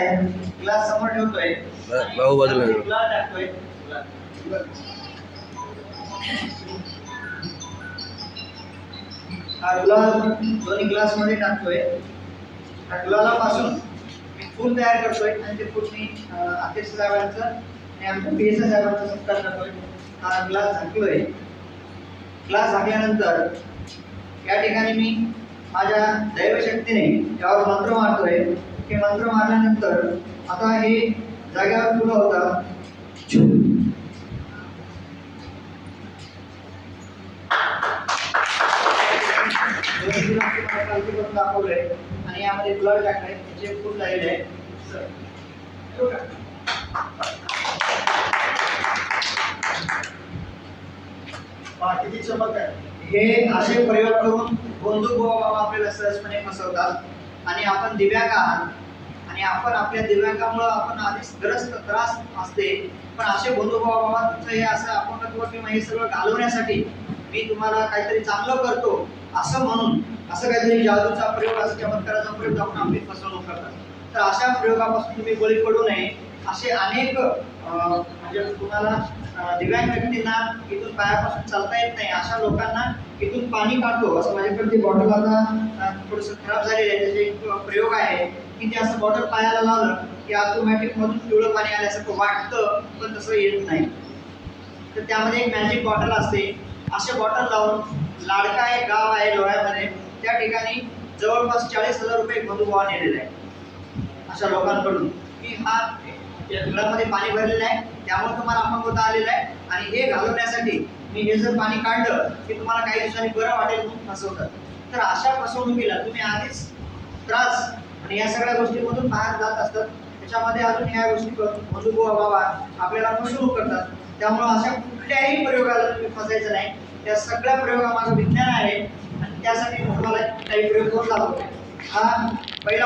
आहे. ग्लास समोर ठेवतोय. भाऊ बाजूला. ग्लास टाकतोय. हा दोन्ही ग्लासमध्ये टाकतोय. मी फूल तयार करतोय. आणि ते फूल मी अध्यक्ष साहेबांचं आणि आमच्या पी एस साहेबांचा सत्कार करतोय. हा ग्लास झाकलोय. ग्लास झाकल्यानंतर या ठिकाणी मी माझ्या दैवशक्तीने त्यावर मंत्र मारतोय हे मंत्र मारल्यानंतर आता हे जागेवर फुलं होता. दाखवलंय आणि यामध्ये ब्लड टाकलंय त्याचे खूप झालेले आहे. सर. किती चमक आहे हे असे प्रयोग करून बंधू बाबा आपल्याला सहजपणे फसवतात. आणि आपण दिव्या आहात? आणि आपण आपल्या दिव्यांगामुळं आपण आधीच ग्रस्त त्रास असते. पण असे बंधू बाबा तुमचं हे असं अपंगत्व किंवा हे सगळं घालवण्यासाठी मी तुम्हाला काहीतरी चांगलं करतो असं म्हणून असं काहीतरी जादूचा प्रयोग असं चमत्काराचा प्रयोग आपण आपली फसवणूक करतात. तर अशा प्रयोगापासून तुम्ही बळी पडू नये. असे अनेक म्हणजे तुम्हाला दिव्यांग व्यक्तींना इथून पायापासून चालता येत नाही. अशा लोकांना इथून पाणी काढतो. असं माझ्याकडे ती बॉटल आता थोडंसं खराब झालेलं आहे. त्याचे प्रयोग की ते असं बॉटल पायाला लावलं की ऑटोमॅटिक मधून पिवळं पाणी आल्यासारखं वाटतं पण तसं येत नाही. तर त्यामध्ये एक मॅजिक बॉटल असते. असे बॉटल लावून लाडका एक गाव आहे डोळ्यामध्ये त्या ठिकाणी जवळपास चाळीस हजार रुपये मधुभाव नेलेला आहे. अशा लोकांकडून. की हा घरामध्ये पाणी भरलेलं आहे. त्यामुळे तुम्हाला अपंगता आलेला आहे. आणि हे घालवण्यासाठी मी हे जर पाणी काढलं की तुम्हाला काही दिवसांनी बरं वाटेल म्हणून फसवतात. तर अशा फसवणुकीला तुम्ही आधीच त्रास आणि या सगळ्या गोष्टींमधून बाहेर जात असतात. त्याच्यामध्ये अजून ह्या गोष्टी करून मधुबुवा बाबा आपल्याला फसवणूक करतात. त्यामुळं अशा कुठल्याही प्रयोगाला तुम्ही फसायचं नाही. त्या सगळ्या प्रयोगामागं विज्ञान आहे. आणि त्यासाठी तुम्हाला काही प्रयोग करून दाखवतो. हा पहिला